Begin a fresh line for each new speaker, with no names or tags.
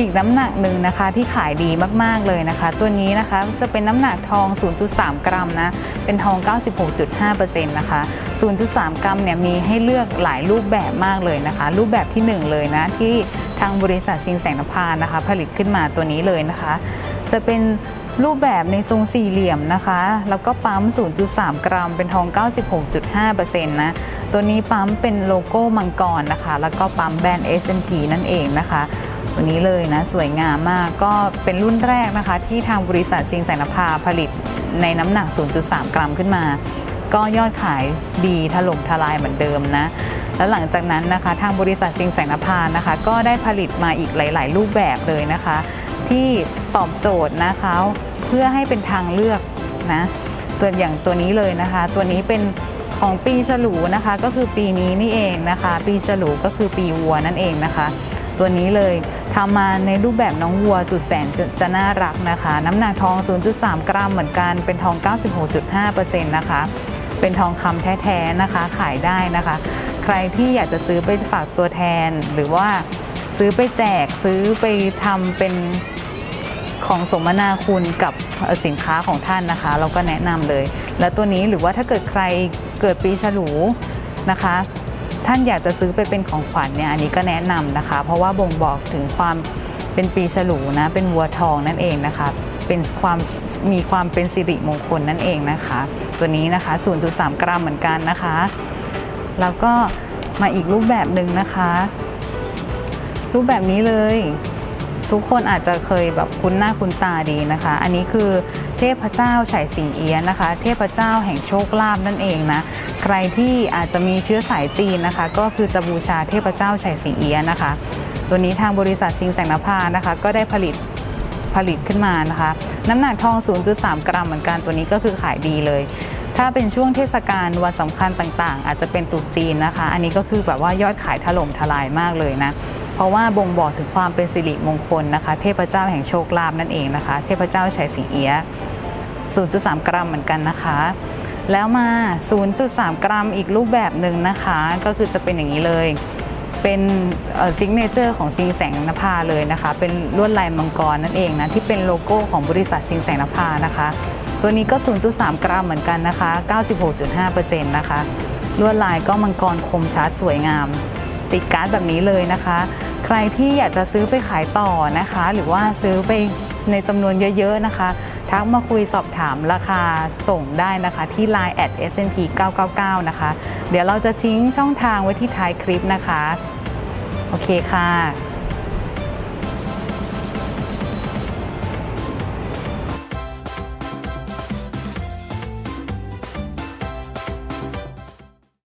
อีกน้ำหนักหนึ่งนะคะที่ขายดีมากๆเลยนะคะ ตัวนี้นะคะจะเป็นน้ำหนักทอง 0.3 กรัมนะ เป็นทอง 96.5%นะคะ 0.3 กรัมเนี่ยมีให้เลือกหลายรูปแบบมากเลยนะคะ รูปแบบที่หนึ่งเลยนะ ที่ทางบริษัทซิงแสงนภานะคะ ผลิตขึ้นมาตัวนี้เลยนะคะ จะเป็นรูปแบบในทรงสี่เหลี่ยมนะคะ แล้วก็ปั๊ม 0.3 กรัม เป็นทอง 96.5%นะ ตัวนี้ปั๊มเป็นโลโก้มังกรนะคะ แล้วก็ปั๊มแบรนด์ S&P นั่นเองนะคะ ตัวนี้เลยนะสวยงามมากก็เป็นรุ่นแรกนะคะ ที่ทางบริษัทซิงแสนภาผลิตในน้ำหนัก 0.3 กรัมขึ้นมา ก็ยอดขายดีถล่มทลายเหมือนเดิมนะแล้วหลังจากนั้นนะคะทางบริษัทซิงแสงนภานะคะ ก็ได้ผลิตมาอีกหลาย ๆ รูปแบบเลยนะคะ ที่ตอบโจทย์นะคะเพื่อให้เป็นทางเลือกนะตัวอย่างตัวนี้เลยนะคะ ตัวนี้เป็นของปีฉลูนะคะ ก็คือปีนี้นี่เองนะคะ ปีฉลูก็คือปีวัวนั่นเองนะคะ ตัวนี้เลยทำมาในรูปแบบน้องวัวสุดแสนจะจะน่ารักนะคะ น้ำหนักทอง 0.3 กรัมเหมือนกันเป็นทอง 96.5%นะคะ เป็นทองคำแท้ๆนะคะ ขายได้นะคะ ใครที่อยากจะซื้อไปฝากตัวแทน หรือว่าซื้อไปแจกซื้อไปทำเป็นของสมนาคุณกับสินค้าของท่านนะคะ เราก็แนะนำเลย แล้วตัวนี้หรือว่าถ้าเกิดใครเกิดปีฉลูนะคะ ท่านอยากจะซื้อไปเป็นของขวัญเนี่ยอันนี้ก็แนะนำนะคะ เพราะว่าบ่งบอกถึงความเป็นปีฉลูนะ เป็นวัวทองนั่นเองนะคะ เป็นความมีความเป็นสิริมงคลนั่นเองนะคะ ตัวนี้นะคะ 0.3 กรัมเหมือนกันนะคะ แล้วก็มาอีกรูปแบบหนึ่งนะคะ รูปแบบนี้เลย ทุกคนอาจจะเคยแบบคุ้นหน้าคุ้นตาดีนะคะ อันนี้คือ เทพเจ้าไฉสิงเอียะนะคะ เทพเจ้าแห่งโชคลาภนั่นเองนะใครที่อาจจะมีเชื้อสายจีนนะคะ ก็คือจะบูชาเทพเจ้าไฉสิงเอียะนะคะ ตัวนี้ทางบริษัทซิงแสงนภานะคะ ก็ได้ผลิตผลิตขึ้นมานะคะ น้ำหนักทอง 0.3 กรัมเหมือนกันตัวนี้ก็คือขายดีเลย ถ้าเป็นช่วงเทศกาลวันสำคัญต่างๆ อาจจะเป็นตรุษจีนนะคะ อันนี้ก็คือแบบว่ายอดขายถล่มทลายมากเลยนะเพราะว่าบ่งบอกถึงความเป็นสิริมงคลนะคะ เทพเจ้าแห่งโชคลาภนั่นเองนะคะ เทพเจ้าชัยสิงเอียะ 0.3 กรัมเหมือนกันนะคะ แล้วมา 0.3 กรัมอีกรูปแบบหนึ่งนะคะ ก็คือจะเป็นอย่างนี้เลย เป็นซิกเนเจอร์ของซิงแสงนภาเลยนะคะ เป็นลวดลายมังกรนั่นเองนะ ที่เป็นโลโก้ของบริษัทซิงแสงนภานะคะ ตัวนี้ก็ 0.3 กรัมเหมือนกันนะคะ 96.5%นะคะ ลวดลายก็มังกรคมชัดสวยงาม ติดการ์ดแบบนี้เลยนะคะ ใครที่อยากจะซื้อไปขายต่อนะคะ หรือว่าซื้อไป ในจำนวนเยอะๆนะคะ ทักมาคุยสอบถามราคาส่งได้นะคะที่ Line at snp 999นะคะ เดี๋ยวเราจะทิ้งช่องทางไว้ที่ท้ายคลิปนะคะ โอเคค่ะ